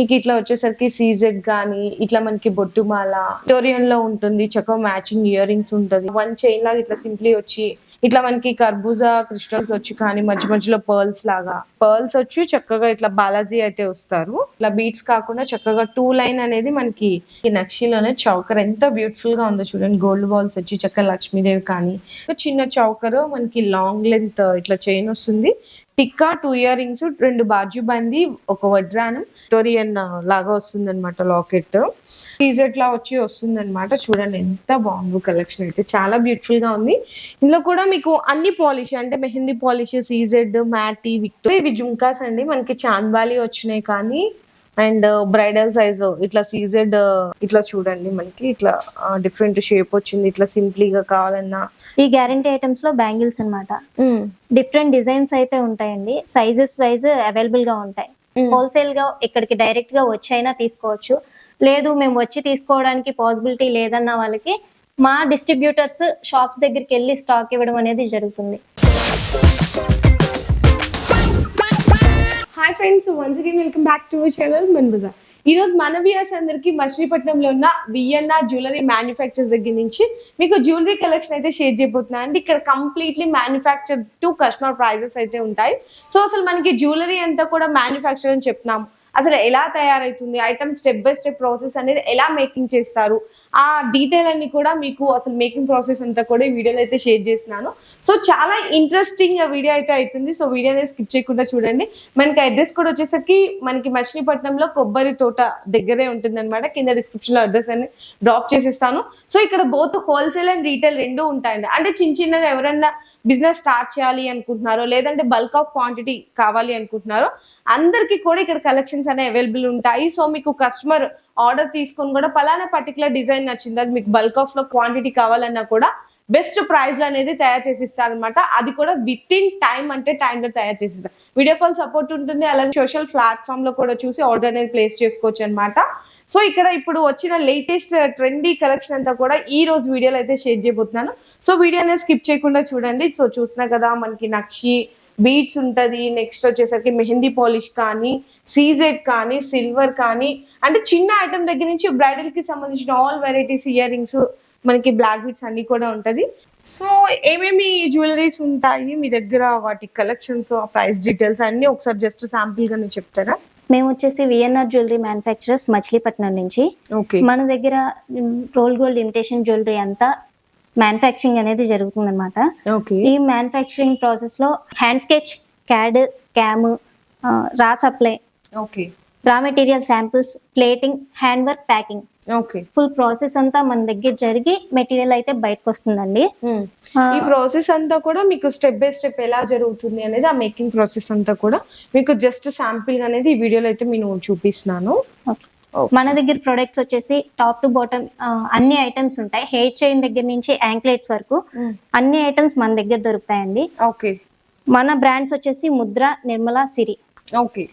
మీకు ఇట్లా వచ్చేసరికి సీజెడ్ కానీ ఇట్లా మనకి బొట్టుమాల టోరియన్లో ఉంటుంది చక్కగా మ్యాచింగ్ ఇయర్ రింగ్స్ ఉంటుంది. వన్ చైన్ లాగా ఇట్లా సింప్లీ వచ్చి ఇట్లా మనకి కర్బూజా క్రిస్టల్స్ వచ్చి కానీ మధ్య మధ్యలో పర్ల్స్ లాగా. పర్ల్స్ వచ్చి చక్కగా ఇట్లా బాలాజీ అయితే వస్తారు. ఇట్లా బీట్స్ కాకుండా చక్కగా టూ లైన్ అనేది మనకి నక్షిలోనే చౌకర్. ఎంత బ్యూటిఫుల్గా ఉందో చూడండి. గోల్డ్ బాల్స్ వచ్చి చక్కగా లక్ష్మీదేవి కానీ చిన్న చౌకర్ మనకి లాంగ్ లెంత్ ఇట్లా చైన్ వస్తుంది. టిక్కా టూ ఇయర్ రింగ్స్ రెండు బాజు బంది ఒక వడ్రానం టోరియన్ లాగా వస్తుంది అనమాట లాకెట్. టీజర్ట్ లా వచ్చి వస్తుంది అనమాట చూడండి ఎంత బాగుంది కలెక్షన్ అయితే. చాలా బ్యూటిఫుల్గా ఉంది. ఇందులో కూడా మీకు అన్ని పాలిష్ అంటే మెహందీ పాలిష్ సీజెడ్ మ్యాటీ విక్టో ఇవి జుంకాస్ అండి. మనకి చాంద్బాలి వచ్చినాయి కానీ అండ్ బ్రైడల్ సైజ్ ఇట్లా సీజెడ్ ఇట్లా చూడండి మనకి ఇట్లా డిఫరెంట్ షేప్ వచ్చింది. ఇట్లా సింప్లీగా కావాలన్నా. ఈ గ్యారంటీ ఐటమ్స్లో బ్యాంగిల్స్ అన్నమాట. డిఫరెంట్ డిజైన్స్ అయితే ఉంటాయండి. సైజెస్ వైజ్ అవైలబుల్గా ఉంటాయి. హోల్సేల్గా ఇక్కడికి డైరెక్ట్గా వచ్చైనా తీసుకోవచ్చు. లేదు మేము వచ్చి తీసుకోవడానికి పాసిబిలిటీ లేదన్న వాళ్ళకి మా డిస్ట్రిబ్యూటర్స్ షాప్స్ దగ్గరికి వెళ్ళి స్టాక్ ఇవ్వడం అనేది జరుగుతుంది. Hi friends once again welcome back to channel Man Bazaar ఈ రోజు మన వ్యూయర్స్ అందరికి మచిలీపట్నంలో ఉన్న వియన్నా జ్యువెలరీ మ్యానుఫ్యాక్చర్స్ దగ్గర నుంచి మీకు జ్యువెలరీ కలెక్షన్ అయితే షేర్ చేయబోతున్నాను అండి ఇక్కడ completely manufacture to customer prices అయితే ఉంటాయి. సో అసలు మనకి జ్యువెలరీ అంతా కూడా మ్యానుఫ్యాక్చర్ అని చెప్తున్నాము. అసలు ఎలా తయారవుతుంది item step by step process అనేది ఎలా మేకింగ్ చేస్తారు? ఆ డీటెయిల్ అన్ని కూడా మీకు అసలు మేకింగ్ ప్రాసెస్ అంతా కూడా ఈ వీడియోలో అయితే షేర్ చేస్తున్నాను. సో చాలా ఇంట్రెస్టింగ్ వీడియో అయితే అవుతుంది సో వీడియో అనేది స్కిప్ చేయకుండా చూడండి. మనకి అడ్రస్ కూడా వచ్చేసరికి మనకి మచిలీపట్నంలో కొబ్బరి తోట దగ్గరే ఉంటుంది అనమాట కింద డిస్క్రిప్షన్లో అడ్రస్ అని డ్రాప్ చేసిస్తాను. సో ఇక్కడ బోత్ హోల్సేల్ అండ్ రీటైల్ రెండు ఉంటాయండి. అంటే చిన్న చిన్నగా ఎవరన్నా బిజినెస్ స్టార్ట్ చేయాలి అనుకుంటున్నారో లేదంటే బల్క్ ఆఫ్ క్వాంటిటీ కావాలి అనుకుంటున్నారో అందరికీ కూడా ఇక్కడ కలెక్షన్స్ అనేవి అవైలబుల్ ఉంటాయి. సో మీకు కస్టమర్ ఆర్డర్ తీసుకొని కూడా పలానా పర్టికులర్ డిజైన్ నచ్చింది. అది మీకు బల్క్ ఆఫ్లో క్వాంటిటీ కావాలన్నా కూడా బెస్ట్ ప్రైస్లో అనేది తయారు చేసి అనమాట అది కూడా విత్ ఇన్ టైం అంటే time లో తయారు చేసిస్తారు వీడియో కాల్ సపోర్ట్ ఉంటుంది. అలాగే సోషల్ ప్లాట్ఫామ్లో కూడా చూసి ఆర్డర్ అనేది ప్లేస్ చేసుకోవచ్చు అనమాట సో ఇక్కడ ఇప్పుడు వచ్చిన లేటెస్ట్ ట్రెండీ కలెక్షన్ అంతా కూడా ఈ రోజు వీడియోలో అయితే షేర్ చేయబోతున్నాను. సో వీడియో అనేది స్కిప్ చేయకుండా చూడండి. సో చూసినా కదా మనకి నక్షి బీట్స్ ఉంటది నెక్స్ట్ వచ్చేసరికి మెహందీ పాలిష్ కానీ సీజెడ్ కానీ సిల్వర్ కానీ అంటే చిన్న ఐటమ్ దగ్గర నుంచి బ్రైడల్కి సంబంధించిన ఆల్ వెరైటీస్ ఇయర్ రింగ్స్ మనకి బ్లాక్ బీట్స్ అన్ని కూడా ఉంటది. సో ఏమేమి జ్యువెలరీస్ ఉంటాయి మీ దగ్గర? వాటి కలెక్షన్స్ ప్రైస్ డీటెయిల్స్ అన్ని ఒకసారి జస్ట్ శాంపుల్ గానే చెప్తారా? మేము వచ్చేసి విఎన్ఆర్ జ్యువెలరీ మ్యానుఫ్యాక్చరర్స్ మచిలీపట్నం నుంచి. ఓకే మన దగ్గర రోల్ గోల్డ్ ఇమిటేషన్ జ్యువెలరీ అంతా మ్యానుఫ్యాక్చరింగ్ అనేది జరుగుతుందన్నమాట. ఓకే. ఈ మ్యానుఫ్యాక్చరింగ్ ప్రాసెస్లో hand sketch CAD CAM raw supply okay. Raw material samples plating hand work packing okay. Full process అంతా మన దగ్గర జరిగి మెటీరియల్ అయితే బయటకు వస్తుందండి. ఈ ప్రాసెస్ అంతా కూడా మీకు స్టెప్ బై స్టెప్ ఎలా జరుగుతుంది అనేది ఆ మేకింగ్ ప్రాసెస్ అంతా కూడా మీకు జస్ట్ శాంపిల్ అనేది ఈ వీడియోలో అయితే నేను చూపిస్తున్నాను. ఓకే. మన దగ్గర ప్రొడక్ట్స్ వచ్చేసి టాప్ టు బాటమ్ అన్ని ఐటమ్స్ ఉంటాయి. హెయిర్ చైన్ దగ్గర నుంచి యాంక్లెట్స్ వరకు అన్ని ఐటమ్స్ మన దగ్గర దొరుకుతాయండి. ఓకే మన బ్రాండ్స్ వచ్చేసి ముద్ర నిర్మల సిరి. ఓకే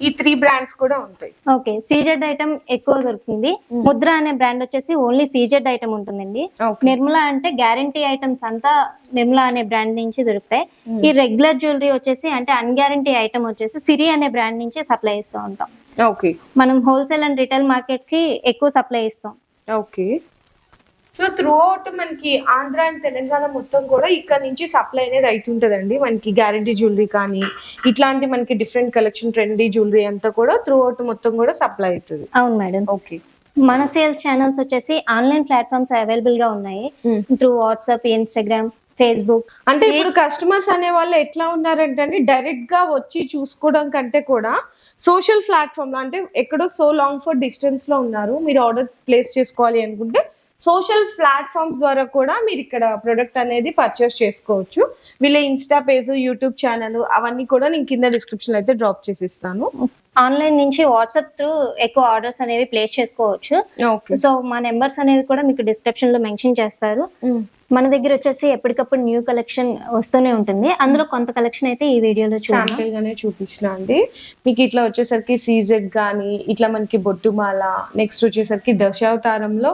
ఈ త్రీ బ్రాండ్స్ కూడా ఉంటాయి. ఓకే సీజెడ్ ఐటమ్ ఎక్కువ దొరుకుతుంది. ముద్ర అనే బ్రాండ్ వచ్చేసి ఓన్లీ సీజెడ్ ఐటమ్ ఉంటుందండి. నిర్మల అంటే గ్యారంటీ ఐటమ్స్ అంతా నిర్మల అనే బ్రాండ్ నుంచి దొరుకుతాయి. ఈ రెగ్యులర్ జ్యువెలరీ వచ్చేసి అంటే అన్గ్యారంటీ ఐటమ్ వచ్చేసి సిరి అనే బ్రాండ్ నుంచి సప్లై ఇస్తూ ఉంటాం. ఓకే మనం హోల్సేల్ అండ్ రిటైల్ మార్కెట్కి ఎక్కువ సప్లై ఇస్తాం. ఓకే సో త్రూ అవుట్ మనకి ఆంధ్ర అండ్ తెలంగాణ మొత్తం కూడా ఇక్కడ నుంచి సప్లై అనేది అవుతుంటదండి మనకి గ్యారంటీ జ్యువెలరీ కానీ ఇట్లాంటి మనకి డిఫరెంట్ కలెక్షన్ ట్రెండీ జ్యువెలరీ అంతా కూడా త్రూ అవుట్ మొత్తం కూడా సప్లై అవుతుంది. అవును మేడం. ఓకే మన సేల్స్ ఛానల్స్ వచ్చేసి ఆన్లైన్ ప్లాట్ఫామ్స్ అవైలబుల్గా ఉన్నాయి. త్రూ వాట్సాప్ ఇన్స్టాగ్రామ్ ఫేస్బుక్ అంటే ఇప్పుడు కస్టమర్స్ అనే వాళ్ళు ఎట్లా ఉన్నారంటే డైరెక్ట్గా వచ్చి చూసుకోవడం కంటే కూడా సోషల్ ప్లాట్ఫామ్లో అంటే ఎక్కడో సో లాంగ్ ఫర్ డిస్టెన్స్లో ఉన్నారు. మీరు ఆర్డర్ ప్లేస్ చేసుకోవాలి అనుకుంటే సోషల్ ప్లాట్ఫామ్స్ ద్వారా కూడా మీరు ఇక్కడ ప్రొడక్ట్ అనేది పర్చేస్ చేసుకోవచ్చు. వీళ్ళ ఇన్స్టా పేజ్ యూట్యూబ్ ఛానల్ అవన్నీ కూడా నేను కింద డిస్క్రిప్షన్ అయితే డ్రాప్ చేసి ఇస్తాను ఆన్లైన్ నుంచి వాట్సాప్ త్రూ ఎక్కువ ఆర్డర్స్ అనేవి ప్లేస్ చేసుకోవచ్చు. సో మా నెంబర్స్ అనేవి కూడా మీకు డిస్క్రిప్షన్లో మెన్షన్ చేస్తారు. మన దగ్గర వచ్చేసి ఎప్పటికప్పుడు న్యూ కలెక్షన్ వస్తూనే ఉంటుంది. అందులో కొంత కలెక్షన్ అయితే ఈ వీడియోలో శాంపిల్ గానే చూపిస్తున్నా అండి. మీకు ఇట్లా వచ్చేసరికి సీజెడ్ గానీ ఇట్లా మనకి బొట్టుమాల నెక్స్ట్ వచ్చేసరికి దశావతారంలో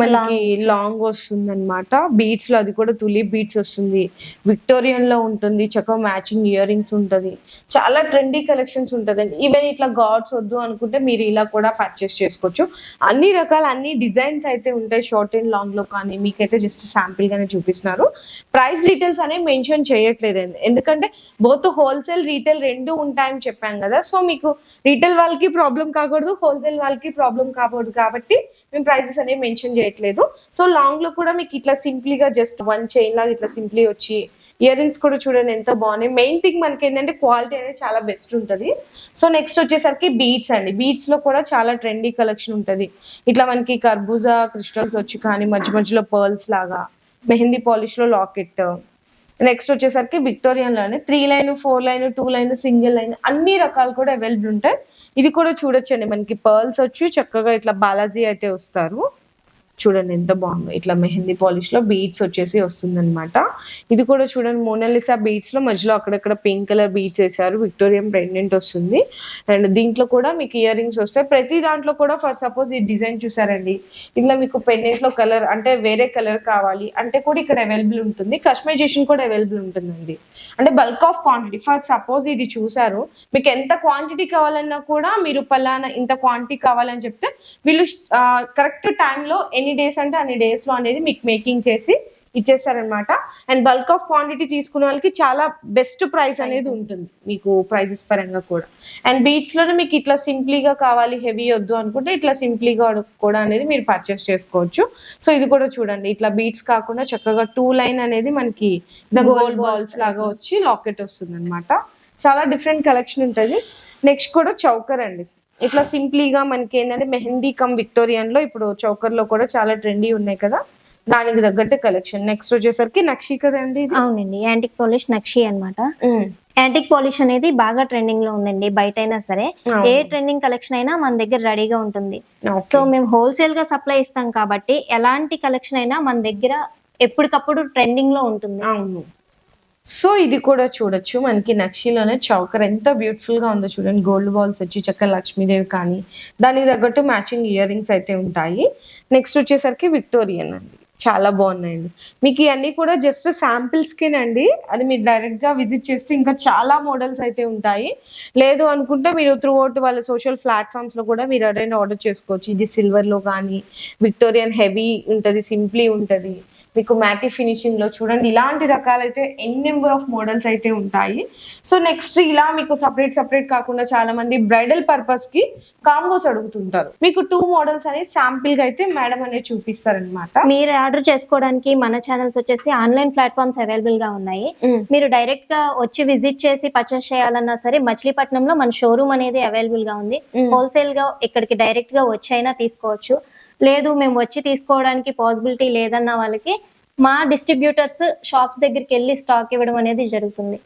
మనకి లాంగ్ వస్తుంది అనమాట బీట్స్లో అది కూడా తులి బీట్స్ వస్తుంది. విక్టోరియన్లో ఉంటుంది. చక్కగా మ్యాచింగ్ ఇయర్ రింగ్స్ ఉంటుంది. చాలా ట్రెండీ కలెక్షన్స్ ఉంటుందండి ఈవెన్ ఇట్లా గాడ్స్ వద్దు అనుకుంటే మీరు ఇలా కూడా పర్చేస్ చేసుకోవచ్చు. అన్ని రకాల అన్ని డిజైన్స్ అయితే ఉంటాయి షార్ట్ అండ్ లాంగ్లో కానీ మీకైతే జస్ట్ శాంపిల్ గానే చూపిస్తున్నారు. ప్రైస్ డీటెయిల్స్ అనేవి మెన్షన్ చేయట్లేదండి ఎందుకంటే బోత్ హోల్సేల్ రీటైల్ రెండు ఉంటాయని చెప్పాం కదా. సో మీకు రీటైల్ వాళ్ళకి ప్రాబ్లం కాకూడదు హోల్సేల్ వాళ్ళకి ప్రాబ్లం కాకూడదు కాబట్టి మేము ప్రైజెస్ అనేవి మెన్షన్ చేయట్లేదు. సో లాంగ్లో కూడా మీకు ఇట్లా సింప్లీగా జస్ట్ వన్ చైన్ లాగా ఇట్లా సింప్లీ వచ్చి ఇయర్ రింగ్స్ కూడా చూడండి ఎంత బాగున్నాయి. మెయిన్ థింగ్ మనకి ఏంటంటే క్వాలిటీ అనేది చాలా బెస్ట్ ఉంటుంది. సో నెక్స్ట్ వచ్చేసరికి బీట్స్ అండి. బీట్స్లో కూడా చాలా ట్రెండీ కలెక్షన్ ఉంటుంది. ఇట్లా మనకి కర్బూజా క్రిస్టల్స్ వచ్చి కానీ మధ్య మధ్యలో పర్ల్స్ లాగా మెహందీ పాలిష్లో లాకెట్. నెక్స్ట్ వచ్చేసరికి విక్టోరియన్లోనే three line four line two line single line అన్ని రకాలు కూడా అవైలబుల్ ఉంటాయి. ఇది కూడా చూడొచ్చండి. మనకి పర్ల్స్ వచ్చి చక్కగా ఇట్లా బాలాజీ అయితే వస్తారు. చూడండి ఎంత బాగుందో. ఇట్లా మెహందీ పాలిష్లో బీట్స్ వచ్చేసి వస్తుందన్నమాట. ఇది కూడా చూడండి మోనాలిసా బీడ్స్లో మధ్యలో అక్కడక్కడ పింక్ కలర్ బీట్స్ వేసారు విక్టోరియం ప్రెగ్నెంట్ వస్తుంది. అండ్ దీంట్లో కూడా మీకు ఇయర్ రింగ్స్ వస్తాయి. ప్రతి దాంట్లో కూడా ఫర్ సపోజ్ ఈ డిజైన్ చూసారండి. ఇట్లా మీకు పెండెంట్లో కలర్ అంటే వేరే కలర్ కావాలి అంటే కూడా ఇక్కడ అవైలబుల్ ఉంటుంది. కస్టమైజేషన్ కూడా అవైలబుల్ ఉంటుందండి. అంటే bulk of quantity for suppose ఇది చూసారు మీకు ఎంత క్వాంటిటీ కావాలన్నా కూడా మీరు పలానా ఇంత క్వాంటిటీ కావాలని చెప్తే వీళ్ళు కరెక్ట్ టైంలో ఎన్ని డేస్ అంటే అన్ని డేస్లో అనేది మీకు మేకింగ్ చేసి ఇచ్చేస్తారనమాట అండ్ బల్క్ ఆఫ్ క్వాంటిటీ తీసుకున్న వాళ్ళకి చాలా బెస్ట్ ప్రైస్ అనేది ఉంటుంది. మీకు ప్రైజెస్ పరంగా కూడా. అండ్ బీట్స్లోనే మీకు ఇట్లా సింప్లీగా కావాలి హెవీ వద్దు అనుకుంటే ఇట్లా సింప్లీగా కూడా అనేది మీరు పర్చేస్ చేసుకోవచ్చు. సో ఇది కూడా చూడండి. ఇట్లా బీట్స్ కాకుండా చక్కగా టూ లైన్ అనేది మనకి గోల్డ్ బాల్స్ లాగా. వచ్చి లాకెట్ వస్తుంది అనమాట చాలా డిఫరెంట్ కలెక్షన్ ఉంటుంది. నెక్స్ట్ కూడా చౌకర్ అండి. ఇట్లా సింప్లీగా మనకి ఏంటంటే మెహందీ కమ్ విక్టోరియన్లో ఇప్పుడు చౌకర్లో కూడా చాలా ట్రెండీ ఉన్నాయి కదా. దానికి తగ్గట్టు కలెక్షన్. నెక్స్ట్ వచ్చేసరికి నక్షి కదండి ఇది? అవునండి. యాంటిక్ పాలిష్ నక్షి అన్నమాట. యాంటిక్ పాలిష్ అనేది బాగా ట్రెండింగ్లో ఉందండి బయట అయినా సరే. ఏ ట్రెండింగ్ కలెక్షన్ అయినా మన దగ్గర రెడీగా ఉంటుంది. సో మేము హోల్సేల్గా సప్లై ఇస్తాం కాబట్టి ఎలాంటి కలెక్షన్ అయినా మన దగ్గర ఎప్పటికప్పుడు ట్రెండింగ్లో ఉంటుంది. అవును. సో ఇది కూడా చూడొచ్చు. మనకి నక్షిలోనే చౌకర్ ఎంత బ్యూటిఫుల్గా ఉందో చూడండి. గోల్డ్ బాల్స్ వచ్చి చక్క లక్ష్మీదేవి కానీ దానికి తగ్గట్టు మ్యాచింగ్ ఇయర్ రింగ్స్ అయితే ఉంటాయి. నెక్స్ట్ వచ్చేసరికి విక్టోరియన్ అండి. చాలా బాగున్నాయండి. మీకు ఇవన్నీ కూడా జస్ట్ శాంపిల్స్కేనండి అది మీరు డైరెక్ట్గా విజిట్ చేస్తే ఇంకా చాలా మోడల్స్ అయితే ఉంటాయి. లేదు అనుకుంటే మీరు త్రూ అవుట్ వాళ్ళ సోషల్ ప్లాట్ఫామ్స్లో కూడా మీరు ఎవరైనా ఆర్డర్ చేసుకోవచ్చు. ఇది సిల్వర్లో కానీ విక్టోరియన్ హెవీ ఉంటుంది సింప్లీ ఉంటుంది. మీకు మ్యాటి ఫినిషింగ్లో చూడండి. ఇలాంటి రకాలైతే ఎన్ నెంబర్ ఆఫ్ మోడల్స్ అయితే ఉంటాయి. సో నెక్స్ట్ ఇలా మీకు సపరేట్ సపరేట్ కాకుండా చాలా మంది బ్రైడల్ పర్పస్కి కాంబోస్ అడుగుతుంటారు. మీకు టూ మోడల్స్ అనేది శాంపిల్గా అయితే మేడం అనేది చూపిస్తారనమాట మీరు ఆర్డర్ చేసుకోవడానికి మన ఛానల్స్ వచ్చేసి ఆన్లైన్ ప్లాట్ఫామ్స్ అవైలబుల్గా ఉన్నాయి. మీరు డైరెక్ట్గా వచ్చి విజిట్ చేసి పర్చేస్ చేయాలన్నా సరే మచిలీపట్నంలో మన షోరూమ్ అనేది అవైలబుల్గా ఉంది. హోల్సేల్గా ఇక్కడికి డైరెక్ట్గా వచ్చి అయినా తీసుకోవచ్చు. లేదు మేము వచ్చి తీసుకోవడానికి పాసిబిలిటీ లేదన్న వాళ్ళకి మా డిస్ట్రిబ్యూటర్స్ షాప్స్ దగ్గరికి వెళ్ళి స్టాక్ ఇవ్వడం అనేది జరుగుతుంది.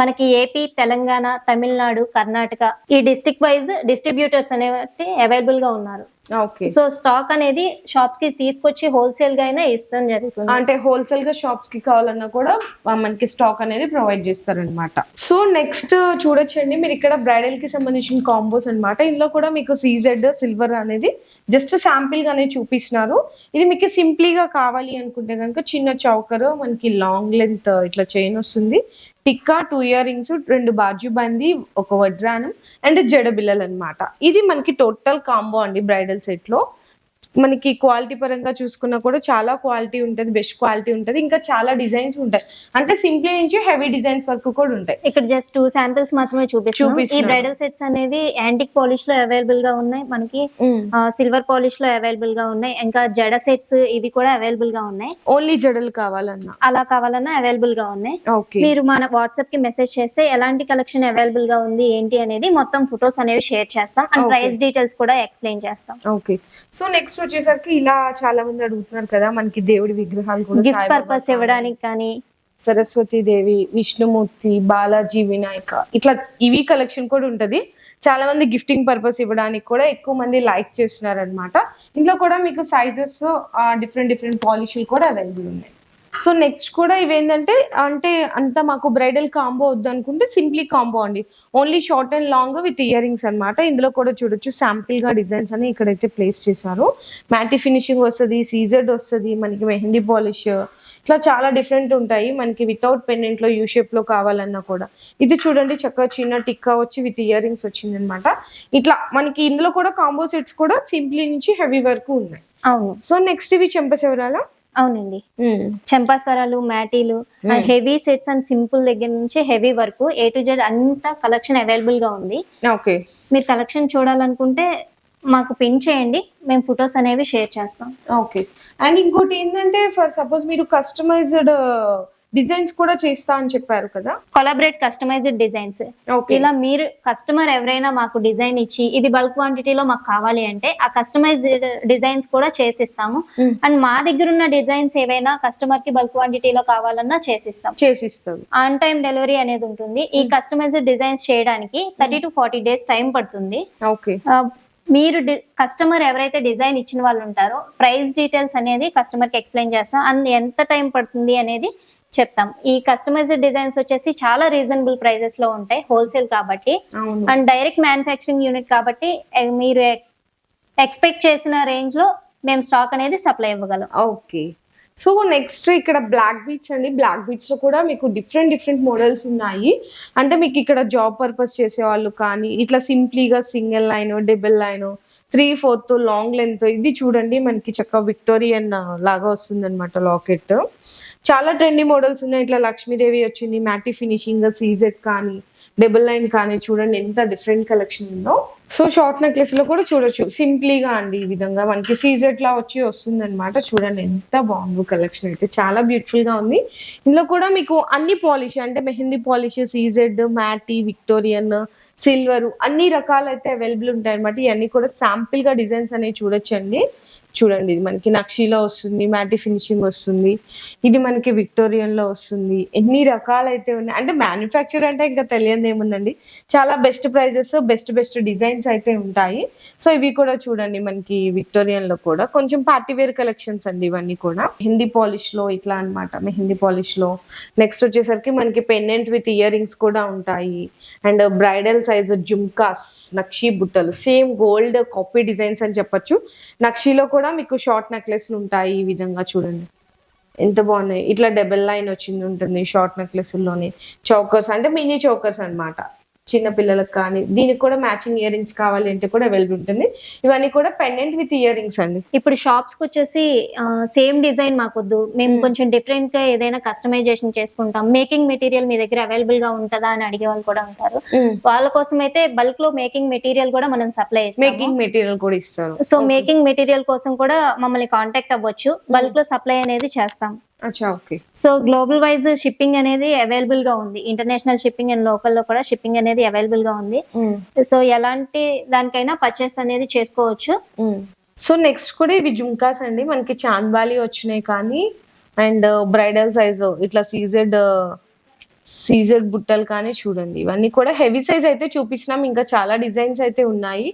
మనకి ఏపీ తెలంగాణ తమిళనాడు కర్ణాటక ఈ డిస్ట్రిక్ట్ వైజ్ డిస్ట్రిబ్యూటర్స్ అనేవి అవైలబుల్గా ఉన్నారు. ఓకే. సో స్టాక్ అనేది షాప్కి తీసుకొచ్చి హోల్సేల్గా అయినా ఇస్తాం జరుగుతుంది. అంటే హోల్సేల్గా షాప్స్కి కావాలన్నా కూడా మనకి స్టాక్ అనేది ప్రొవైడ్ చేస్తారనమాట సో నెక్స్ట్ చూడొచ్చండి. మీరు ఇక్కడ బ్రైడల్కి సంబంధించిన కాంబోస్ అన్నమాట. ఇందులో కూడా మీకు సీజెడ్ సిల్వర్ అనేది జస్ట్ శాంపిల్ గానే చూపిస్తున్నారు. ఇది మీకు సింప్లీగా కావాలి అనుకుంటే కనుక చిన్న చౌకర్ మనకి లాంగ్ లెంత్ ఇట్లా చైన్ వస్తుంది. టిక్కా టూ ఇయర్ రింగ్స్ రెండు బాజు బంది ఒక వడ్రానం అండ్ జడ బిల్లలు అనమాట ఇది మనకి టోటల్ కాంబో అండి బ్రైడల్ సెట్లో మనకి క్వాలిటీ పరంగా చూసుకున్నా కూడా చాలా క్వాలిటీ ఉంటుంది బెస్ట్ క్వాలిటీ ఉంటుంది. ఇంకా చాలా డిజైన్స్ ఉంటాయి. అంటే సింప్లీ నుంచి హెవీ డిజైన్స్ వరకు కూడా ఉంటాయి. ఇక్కడ జస్ట్ టూ శాంపిల్స్ మాత్రమే చూపిస్తున్నాం. ఈ. బ్రైడల్ సెట్స్ అనేవి యాంటిక్ పాలిష్లో అవైలబుల్గా ఉన్నాయి. మనకి సిల్వర్ పాలిష్లో అవైలబుల్గా ఉన్నాయి. ఇంకా జడ సెట్స్ ఇవి కూడా అవైలబుల్గా ఉన్నాయి. ఓన్లీ జడలు కావాలన్నా. అలా కావాలన్నా అవైలబుల్గా ఉన్నాయి. మీరు మన వాట్సాప్కి మెసేజ్ చేస్తే ఎలాంటి కలెక్షన్ అవైలబుల్గా ఉంది ఏంటి అనేది మొత్తం ఫొటోస్ అనేవి షేర్ చేస్తాం. అండ్. ప్రైస్ డీటెయిల్స్ కూడా ఎక్స్ప్లెయిన్ చేస్తాం. ఓకే సో నెక్స్ట్ వచ్చేసరికి ఇలా చాలా మంది అడుగుతున్నారు కదా మనకి దేవుడి విగ్రహాలు కూడా గిఫ్ట్ సాయిబాబా పర్పస్ కానీ, ఇవ్వడానికి కానీ. సరస్వతి దేవి విష్ణుమూర్తి బాలాజీ వినాయక ఇట్లా ఇవి కలెక్షన్ కూడా ఉంటది. చాలా మంది గిఫ్టింగ్ పర్పస్ ఇవ్వడానికి కూడా ఎక్కువ మంది లైక్ చేస్తున్నారు అనమాట ఇందులో కూడా మీకు సైజెస్ డిఫరెంట్ డిఫరెంట్ పాలిషీలు కూడా అవైలబుల్ ఉన్నాయి. సో నెక్స్ట్ కూడా ఇవేంటంటే అంటే అంత మాకు బ్రైడల్ కాంబో వద్దు అనుకుంటే సింప్లీ కాంబో అండి. Only short and long with ear rings అనమాట ఇందులో కూడా చూడొచ్చు శాంపిల్గా డిజైన్స్ అని ఇక్కడైతే ప్లేస్ చేశారు. మ్యాటి ఫినిషింగ్ వస్తుంది సీజర్డ్ వస్తుంది మనకి మెహందీ పాలిష్. ఇట్లా చాలా డిఫరెంట్ ఉంటాయి. మనకి వితౌట్ పెండెంట్లో యూ షేప్లో కావాలన్నా కూడా. ఇది చూడండి చక్కగా చిన్న టిక్కా వచ్చి విత్ ఇయర్ రింగ్స్ వచ్చింది అనమాట ఇట్లా మనకి ఇందులో కూడా కాంబో సెట్స్ కూడా సింప్లీ నుంచి హెవీ వరకు ఉన్నాయి. అవును. సో నెక్స్ట్ ఇవి చెంపశివరాల అవునండి. చెంపాస్వరాలు మ్యాటీలు హెవీ సెట్స్ అండ్ సింపుల్ దగ్గర నుంచి హెవీ వరకు ఏ టు జెడ్ అంతా కలెక్షన్ అవైలబుల్గా ఉంది. ఓకే. మీరు కలెక్షన్ చూడాలనుకుంటే మాకు పిన్ చేయండి మేము ఫొటోస్ అనేవి షేర్ చేస్తాం. ఓకే. అండ్ ఇంకోటి ఏంటంటే ఫర్ సపోజ్ మీరు కస్టమైజ్డ్ డిజైన్స్ కూడా చేస్తా అని చెప్పారు కదా? కొలాబరేట్ కస్టమైజ్డ్ డిజైన్స్ ఇలా మీరు కస్టమర్ ఎవరైనా మాకు డిజైన్ ఇచ్చి ఇది బల్క్ క్వాంటిటీలో మాకు కావాలి అంటే ఆ కస్టమైజ్డ్ డిజైన్స్ కూడా చేసిస్తాము. అండ్ మా దగ్గర ఉన్న డిజైన్స్ ఏవైనా కస్టమర్కి బల్క్ క్వాంటిటీలో కావాలన్నా చేసిస్తాం. చేసిస్తారు ఆన్ టైం డెలివరీ అనేది ఉంటుంది. ఈ కస్టమైజ్డ్ డిజైన్స్ చేయడానికి thirty to forty days time పడుతుంది. ఓకే మీరు కస్టమర్ ఎవరైతే డిజైన్ ఇచ్చిన వాళ్ళు ఉంటారో ప్రైస్ డీటెయిల్స్ అనేది కస్టమర్కి ఎక్స్ప్లెయిన్ చేస్తాం. అండ్ ఎంత టైం పడుతుంది అనేది చెప్తాం. ఈ కస్టమైజ్డ్ డిజైన్స్ వచ్చేసి చాలా రీజనబుల్ ప్రైజెస్లో ఉంటాయి హోల్సేల్ కాబట్టి. అండ్ డైరెక్ట్ మ్యానుఫ్యాక్చరింగ్ యూనిట్ కాబట్టి మీరు ఎక్స్పెక్ట్ చేసిన రేంజ్లో మేము స్టాక్ అనేది సప్లై ఇవ్వగలం. ఓకే. సో నెక్స్ట్ ఇక్కడ బ్లాక్ బీట్స్ అండి. బ్లాక్ బీట్స్లో కూడా మీకు డిఫరెంట్ డిఫరెంట్ మోడల్స్ ఉన్నాయి. అంటే మీకు ఇక్కడ జాబ్ పర్పస్ చేసే వాళ్ళు కానీ ఇట్లా సింప్లీగా single line double line three fourth long length ఇది చూడండి మనకి చక్కగా విక్టోరియన్ లాగా వస్తుంది అనమాట లాకెట్. చాలా ట్రెండీ మోడల్స్ ఉన్నాయి. ఇట్లా లక్ష్మీదేవి వచ్చింది మ్యాటి ఫినిషింగ్ సీజెడ్ కానీ డబుల్ లైన్ కానీ చూడండి ఎంత డిఫరెంట్ కలెక్షన్ ఉందో. సో షార్ట్ నెక్లెస్లో కూడా చూడొచ్చు. సింప్లీగా అండి ఈ విధంగా. మనకి సీజెట్ లా వచ్చి వస్తుంది అనమాట చూడండి ఎంత బాగుంది కలెక్షన్ అయితే. చాలా బ్యూటిఫుల్గా ఉంది. ఇందులో కూడా మీకు అన్ని పాలిష్ అంటే mehndi polish CZ matte Victorian silver అన్ని రకాలైతే అవైలబుల్ ఉంటాయి అనమాట ఇవన్నీ కూడా శాంపుల్గా డిజైన్స్ అనేవి చూడొచ్చండి. చూడండి ఇది మనకి నక్షీలో వస్తుంది మ్యాటి ఫినిషింగ్ వస్తుంది ఇది మనకి విక్టోరియన్లో వస్తుంది ఎన్ని రకాలు అయితే ఉన్నాయి. అంటే మ్యానుఫ్యాక్చర్ అంటే ఇంకా తెలియదు ఏముందండి. చాలా best prices best best designs అయితే ఉంటాయి. సో ఇవి కూడా చూడండి మనకి విక్టోరియన్లో కూడా. కొంచెం పార్టీ వేర్ కలెక్షన్స్ అండి ఇవన్నీ కూడా. హిందీ పాలిష్లో ఇట్లా అన్నమాట మెహందీ పాలిష్లో నెక్స్ట్ వచ్చేసరికి మనకి పెన్నెంట్ విత్ ఇయర్ రింగ్స్ కూడా ఉంటాయి. అండ్ బ్రైడల్ సైజ్ జుమ్కాస్ నక్షీ బుట్టలు సేమ్ గోల్డ్ కాపీ డిజైన్స్ అని చెప్పొచ్చు. నక్షీలో కూడా మీకు షార్ట్ నెక్లెస్లు ఉంటాయి ఈ విధంగా చూడండి. ఎంత బాగున్నాయి. ఇట్లా డబల్ లైన్ వచ్చింది ఉంటుంది షార్ట్ నెక్లెస్లోనే. చౌకర్స్ అంటే మినీ చౌకర్స్ అన్నమాట. చిన్న పిల్లలకు కానీ దీనికి కూడా మ్యాచింగ్ ఇయర్ రింగ్స్ కావాలి అంటే కూడా అవైలబుల్ ఉంటుంది. ఇవన్నీ కూడా పెండెంట్ విత్ ఇయర్ రింగ్స్ అండి. ఇప్పుడు షాప్స్కి వచ్చేసి సేమ్ డిజైన్ మాకొద్దు. మేము కొంచెం డిఫరెంట్గా ఏదైనా కస్టమైజేషన్ చేసుకుంటాం. మేకింగ్ మెటీరియల్ మీ దగ్గర అవైలబుల్గా ఉంటుందా అని అడిగే వాళ్ళు కూడా ఉంటారు. వాళ్ళ కోసం అయితే బల్క్లో మేకింగ్ మెటీరియల్ కూడా మనం సప్లై మేకింగ్ మెటీరియల్ కూడా ఇస్తారు. సో మేకింగ్ మెటీరియల్ కోసం కూడా మమ్మల్ని కాంటాక్ట్ అవ్వచ్చు. బల్క్లో సప్లై అనేది చేస్తాం. సో గ్లోబల్ వైజ్ షిప్పింగ్ అనేది అవైలబుల్గా ఉంది. ఇంటర్నేషనల్ షిప్పింగ్ అండ్ లోకల్లో కూడా షిప్పింగ్ అనేది అవైలబుల్గా ఉంది. సో ఎలాంటి దానికైనా పర్చేస్ అనేది చేసుకోవచ్చు. సో నెక్స్ట్ కూడా ఇవి జుంకాస్ అండి. మనకి చాంద్బాలి వచ్చినాయి కానీ అండ్ బ్రైడల్ సైజ్ ఇట్లా సీజెడ్ సీజెడ్ బుట్టలు కానీ చూడండి. ఇవన్నీ కూడా హెవీ సైజ్ అయితే చూపించినాం ఇంకా చాలా డిజైన్స్ అయితే ఉన్నాయి.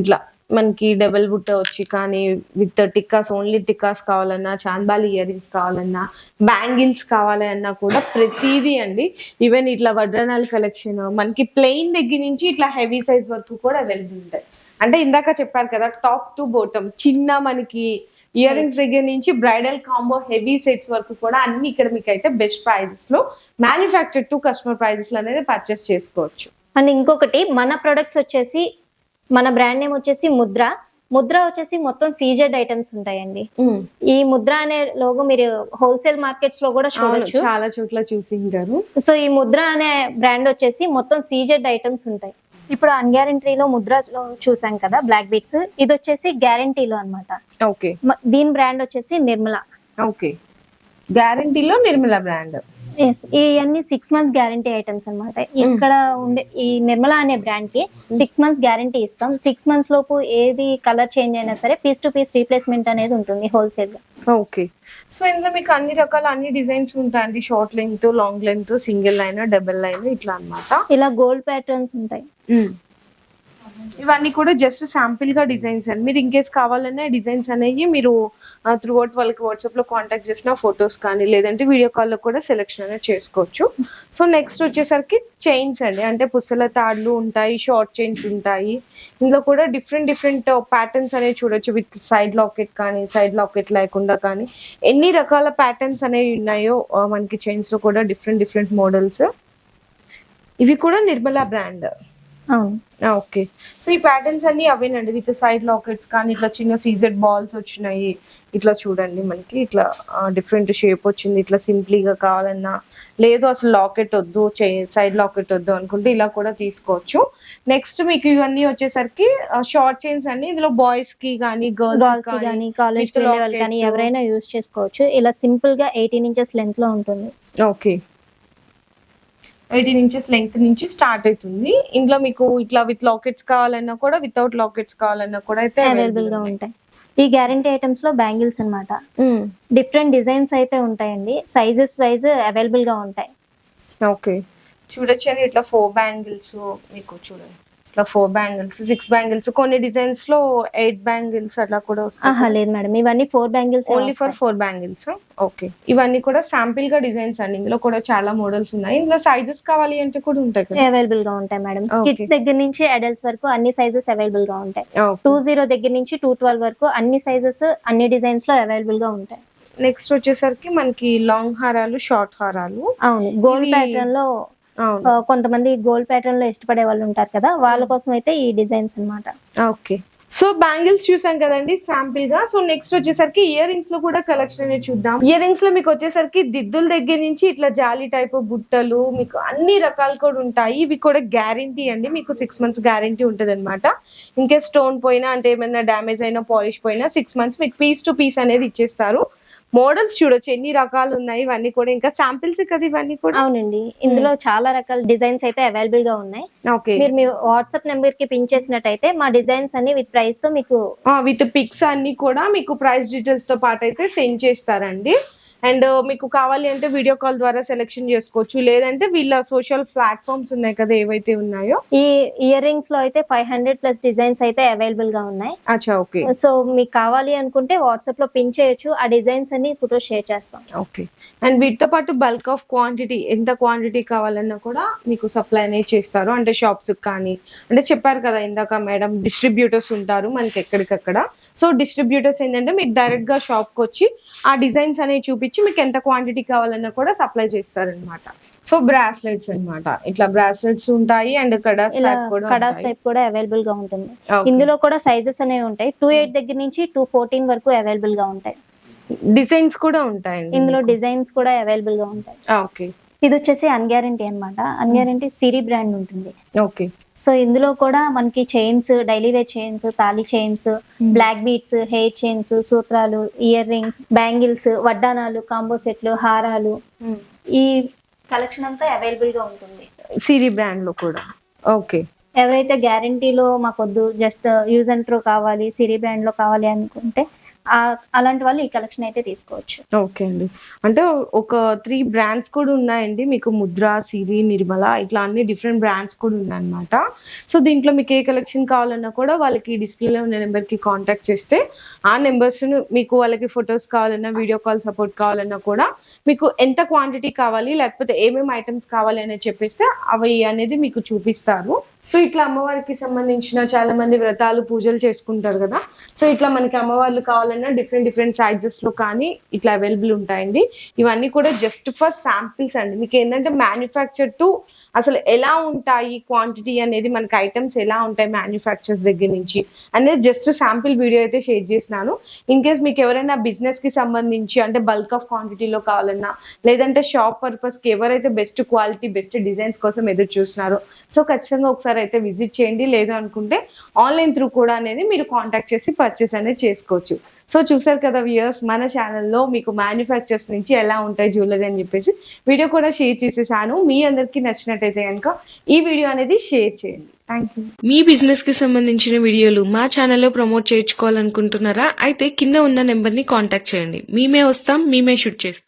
ఇట్లా. మనకి డబుల్ బుట్ట వచ్చి కానీ విత్ టిక్కాస్ ఓన్లీ టిక్కాస్ కావాలన్నా చాంద్బాలి ఇయర్ రింగ్స్ కావాలన్నా బ్యాంగిల్స్ కావాలి అన్నా కూడా ప్రతిదీ అండి. ఈవెన్ ఇట్లా వడ్రనాల్ కలెక్షన్ మనకి ప్లెయిన్ దగ్గర నుంచి ఇట్లా హెవీ సైజ్ వరకు కూడా అవైలబుల్ ఉంటాయి. అంటే ఇందాక చెప్పారు కదా టాప్ టు బోటమ్ చిన్న మనకి ఇయర్ రింగ్స్ దగ్గర నుంచి బ్రైడల్ కాంబో హెవీ సెట్స్ వరకు కూడా అన్ని ఇక్కడ మీకు అయితే బెస్ట్ ప్రైజెస్లో మ్యానుఫ్యాక్చర్ టు కస్టమర్ ప్రైజెస్లో అనేది పర్చేస్ చేసుకోవచ్చు. అండ్ ఇంకొకటి మన ప్రొడక్ట్స్ వచ్చేసి మన బ్రాండ్ నేమ్ వచ్చేసి ముద్ర. ముద్ర వచ్చేసి మొత్తం సీజెడ్ ఐటమ్స్ ఉంటాయండి. ఈ ముద్ర అనే లోగో మీరు హోల్సేల్ మార్కెట్స్లో కూడా చూడొచ్చు. చాలా చోట్ల చూసి ఉంటారు సో ఈ ముద్ర అనే బ్రాండ్ వచ్చేసి మొత్తం సీజెడ్ ఐటమ్స్ ఉంటాయి. ఇప్పుడు అన్గ్యారంటీలో ముద్రలో చూసాం కదా బ్లాక్ బీట్స్. ఇది వచ్చేసి గ్యారంటీలో అన్నమాట. ఓకే. దీని బ్రాండ్ వచ్చేసి నిర్మల. ఓకే. గ్యారంటీలో నిర్మల బ్రాండ్. ఇవన్నీ సిక్స్ మంత్స్ గ్యారంటీ ఐటమ్స్ అన్నమాట. ఇక్కడ ఉండే ఈ నిర్మల అనే బ్రాండ్కి సిక్స్ మంత్స్ గ్యారంటీ ఇస్తాం. సిక్స్ మంత్స్ లోపు ఏది కలర్ చేంజ్ అయినా సరే పీస్ టు పీస్ రీప్లేస్మెంట్ అనేది ఉంటుంది హోల్సేల్గా. ఓకే సో ఇందులో మీకు అన్ని రకాల అన్ని డిజైన్స్ ఉంటాయండి. Short length long length single line double line ఇట్లా అన్నమాట. ఇలా గోల్డ్ ప్యాటర్న్స్ ఉంటాయి. ఇవన్నీ కూడా జస్ట్ శాంపిల్గా డిజైన్స్ అండి మీరు ఇంకేస్ కావాలనే డిజైన్స్ అనేవి మీరు త్రూ అవుట్ వాళ్ళకి వాట్సాప్లో కాంటాక్ట్ చేసిన ఫొటోస్ కానీ లేదంటే వీడియో కాల్లో కూడా సెలెక్షన్ అనేది చేసుకోవచ్చు. సో నెక్స్ట్ వచ్చేసరికి చైన్స్ అండి. అంటే పుస్తల తాడ్లు ఉంటాయి షార్ట్ చైన్స్ ఉంటాయి. ఇందులో కూడా డిఫరెంట్ డిఫరెంట్ ప్యాటర్న్స్ అనేవి చూడొచ్చు. విత్ సైడ్ లాకెట్ కానీ సైడ్ లాకెట్ లేకుండా కానీ. ఎన్ని రకాల ప్యాటర్న్స్ అనేవి ఉన్నాయో మనకి చైన్స్లో కూడా డిఫరెంట్ డిఫరెంట్ మోడల్స్ ఇవి కూడా నిర్మలా బ్రాండ్ ఓకే. సో ఈ ప్యాటర్న్స్ అన్ని అవేనండి. విత్ సైడ్ లాకెట్స్ కానీ ఇట్లా చిన్న సీజెడ్ బాల్స్ వచ్చినాయి. ఇట్లా చూడండి మనకి. ఇట్లా డిఫరెంట్ షేప్ వచ్చింది. ఇట్లా సింప్లీగా కావాలన్నా లేదు అసలు లాకెట్ వద్దు సైడ్ లాకెట్ వద్దు అనుకుంటే ఇలా కూడా తీసుకోవచ్చు. నెక్స్ట్ మీకు ఇవన్నీ వచ్చేసరికి షార్ట్ చైన్స్ అన్ని ఇందులో బాయ్స్కి కానీ గర్ల్స్ కానీ కాలేజ్ కానీ. ఎవరైనా యూజ్ చేసుకోవచ్చు. ఇలా సింపుల్గా ఎయిటీన్ ఇంచెస్ లెంత్లో ఉంటుంది. ఓకే. ఎయిటీన్ ఇంచెస్ లెంగ్త్ నుంచి స్టార్ట్ అవుతుంది. ఇందులో మీకు ఇట్లా విత్ లాకెట్స్ కావాలన్నా కూడా వితౌట్ లాకెట్స్ కావాలన్నా కూడా అయితే అవైలబుల్గా ఉంటాయి. ఈ గ్యారంటీ ఐటమ్స్లో బ్యాంగిల్స్ అన్నమాట. డిఫరెంట్ డిజైన్స్ అయితే ఉంటాయండి. సైజెస్ వైజ్ అవైలబుల్గా ఉంటాయి. ఓకే చూడొచ్చు అండి ఇట్లా ఫోర్ బ్యాంగిల్స్ మీకు చూడండి. ఇట్లా ఫోర్ బ్యాంగిల్స్ సిక్స్ బ్యాంగిల్స్ కొన్ని డిజైన్స్లో ఎయిట్ బ్యాంగిల్స్ అట్లా కూడా ఆహా వస్తాయి లేదు మేడం. ఇవన్నీ four bangles only for four bangles. Okay ఇవన్నీ కూడా శాంపిల్గా డిజైన్స్ అండి. ఇందులో కూడా చాలా మోడల్స్ ఉన్నాయి. ఇందులో సైజెస్ కావాలి అంటే కూడా ఉంటాయి కదా. అవైలబుల్గా ఉంటాయి మేడం. Okay. కిడ్స్ దగ్గర నుంచి అడల్ట్స్ వరకు అన్ని సైజెస్ అవైలబుల్గా ఉంటాయి. టూ జీరో దగ్గర నుంచి టూ ట్వెల్వ్ వరకు అన్ని సైజెస్ అన్ని డిజైన్స్లో అవైలబుల్గా ఉంటాయి. నెక్స్ట్ వచ్చేసరికి మనకి లాంగ్ హారాలు షార్ట్ హారాలు అవును. గోల్డ్ ఇవి- ప్యాటర్న్లో కొంతమంది గోల్డ్ ప్యాటర్న్లో ఇష్టపడే వాళ్ళు ఉంటారు కదా వాళ్ళ కోసం అయితే ఈ డిజైన్స్ అన్నమాట. ఓకే. సో బ్యాంగిల్స్ చూసాం కదండి శాంపిల్గా. సో నెక్స్ట్ వచ్చేసరికి ఇయర్ రింగ్స్లో కూడా కలెక్షన్ అనేది చూద్దాం. ఇయర్ రింగ్స్లో మీకు వచ్చేసరికి దిద్దుల దగ్గర నుంచి ఇట్లా జాలీ టైప్ బుట్టలు మీకు అన్ని రకాలు కూడా ఉంటాయి. ఇవి కూడా గ్యారంటీ అండి మీకు సిక్స్ మంత్స్ గ్యారంటీ ఉంటుంది అనమాట ఇంకే స్టోన్ పోయినా అంటే ఏమైనా డ్యామేజ్ అయినా పాలిష్ పోయినా సిక్స్ మంత్స్ మీకు పీస్ టు పీస్ అనేది ఇచ్చేస్తారు. మోడల్స్ చూడొచ్చు ఎన్ని రకాలు ఉన్నాయి ఇవన్నీ కూడా. ఇంకా శాంపిల్స్ కదా ఇవన్నీ కూడా? అవునండి. ఇందులో చాలా రకాల డిజైన్స్ అయితే అవైలబుల్గా ఉన్నాయి. ఓకే. మీరు మీ వాట్సాప్ నెంబర్కి పిన్ చేసినట్టయితే మా డిజైన్స్ అన్ని విత్ ప్రైస్తో మీకు విత్ పిక్స్ అన్ని కూడా మీకు ప్రైస్ డీటెయిల్స్తో పాటు అయితే సెండ్ చేస్తారండి. అండ్ మీకు కావాలి అంటే వీడియో కాల్ ద్వారా సెలెక్షన్ చేసుకోవచ్చు. లేదంటే వీళ్ళ సోషల్ ప్లాట్ఫామ్స్ ఉన్నాయి కదా ఏవైతే ఉన్నాయో? ఈ ఇయర్ రింగ్స్లో అయితే ఫైవ్ హండ్రెడ్ ప్లస్ డిజైన్స్ అయితే అవైలబుల్గా ఉన్నాయి. అచ్చా ఓకే. సో మీకు కావాలి అనుకుంటే వాట్సాప్లో పిన్ చేయొచ్చు. ఆ డిజైన్స్ అన్ని ఫోటో షేర్ చేస్తాం. ఓకే. అండ్ వీటితో పాటు బల్క్ ఆఫ్ క్వాంటిటీ ఎంత క్వాంటిటీ కావాలన్నా కూడా మీకు సప్లై అనేది చేస్తారు. అంటే షాప్స్ కానీ అంటే చెప్పారు కదా ఇందాక మేడం డిస్ట్రిబ్యూటర్స్ ఉంటారు మనకి ఎక్కడికక్కడ. సో డిస్ట్రిబ్యూటర్స్ ఏంటంటే మీకు డైరెక్ట్గా షాప్కి వచ్చి ఆ డిజైన్స్ అనేవి చూపించి మీకు ఎంత క్వాంటిటీ కావాలన్నా కూడా సప్లై చేస్తారనమాట సో బ్రాస్లెట్స్ అన్నమాట. ఇట్లా బ్రాస్లెట్స్ ఉంటాయి అండ్ కడాస్ కడాస్ ఉంటాయి. టైప్ కూడా అవైలబుల్గా ఉంటుంది. ఇందులో కూడా సైజెస్ అనేవి ఉంటాయి. టూ ఎయిట్ దగ్గర నుంచి టూ ఫోర్టీన్ వరకు అవైలబుల్గా ఉంటాయి. డిజైన్స్ కూడా ఉంటాయండి ఇందులో డిజైన్స్ కూడా అవైలబుల్గా ఉంటాయి. ఓకే ఇది వచ్చేసి అన్గ్యారంటీ అన్నమాట. అన్గ్యారంటీ సిరి బ్రాండ్ ఉంటుంది. ఓకే సో ఇందులో కూడా మనకి చైన్స్ డైలీ వేర్ చైన్స్ తాళి chains black beads hair chains సూత్రాలు ఇయర్ రింగ్స్ బ్యాంగిల్స్ వడ్డానాలు కాంబో సెట్లు హారాలు. ఈ కలెక్షన్ అంతా అవైలబుల్గా ఉంటుంది. సిరి బ్రాండ్లో కూడా. ఓకే ఎవరైతే గ్యారంటీలో మాకొద్దు జస్ట్ యూజ్ అండ్ త్రో కావాలి సిరి బ్రాండ్లో కావాలి అనుకుంటే అలాంటి వాళ్ళు ఈ కలెక్షన్ అయితే తీసుకోవచ్చు. ఓకే అండి. అంటే ఒక త్రీ బ్రాండ్స్ కూడా ఉన్నాయండి. మీకు ముద్ర సిరి నిర్మల ఇట్లా అన్ని డిఫరెంట్ బ్రాండ్స్ కూడా ఉన్నాయన్నమాట. సో దీంట్లో మీకు ఏ కలెక్షన్ కావాలన్నా కూడా వాళ్ళకి డిస్ప్లేలో ఉన్న నెంబర్కి కాంటాక్ట్ చేస్తే ఆ నెంబర్స్ మీకు వాళ్ళకి ఫొటోస్ కావాలన్నా వీడియో కాల్ సపోర్ట్ కావాలన్నా కూడా మీకు ఎంత క్వాంటిటీ కావాలి లేకపోతే ఏమేమి ఐటమ్స్ కావాలి అనేది చెప్పేస్తే అవి అనేది మీకు చూపిస్తారు. సో ఇట్లా అమ్మవారికి సంబంధించిన చాలా మంది వ్రతాలు పూజలు చేసుకుంటారు కదా. సో ఇట్లా మనకి అమ్మవార్లు కావాలన్నా డిఫరెంట్ డిఫరెంట్ సైజెస్లో కానీ ఇట్లా అవైలబుల్ ఉంటాయండి. ఇవన్నీ కూడా జస్ట్ ఫర్ శాంపిల్స్ అండి. మీకు ఏంటంటే మ్యానుఫ్యాక్చర్ టు అసలు ఎలా ఉంటాయి క్వాంటిటీ అనేది మనకి ఐటమ్స్ ఎలా ఉంటాయి మ్యానుఫ్యాక్చర్స్ దగ్గర నుంచి అనేది జస్ట్ శాంపిల్ వీడియో అయితే షేర్ చేసినాను. ఇన్ కేస్ మీకు ఎవరైనా బిజినెస్కి సంబంధించి అంటే బల్క్ ఆఫ్ క్వాంటిటీలో కావాలన్నా లేదంటే షాప్ పర్పస్కి ఎవరైతే బెస్ట్ క్వాలిటీ బెస్ట్ డిజైన్స్ కోసం ఎదురు చూస్తున్నారో సో ఖచ్చితంగా ఒకసారి అయితే విజిట్ చేయండి. లేదు అనుకుంటే ఆన్లైన్ త్రూ కూడా అనేది మీరు కాంటాక్ట్ చేసి పర్చేస్ అనేది చేసుకోవచ్చు. సో చూసారు కదా వ్యూయర్స్ మన ఛానల్లో మీకు మ్యానుఫ్యాక్చర్స్ నుంచి ఎలా ఉంటాయి జ్యువెలరీ అని చెప్పేసి వీడియో కూడా షేర్ చేసేసాను. మీ అందరికీ నచ్చినట్టయితే కనుక ఈ వీడియో అనేది షేర్ చేయండి. థ్యాంక్ యూ మీ బిజినెస్కి సంబంధించిన వీడియోలు మా ఛానల్లో ప్రమోట్ చేయించుకోవాలనుకుంటున్నారా? అయితే కింద ఉన్న నెంబర్ని కాంటాక్ట్ చేయండి. మేమే వస్తాం మేమే షూట్ చేస్తాం.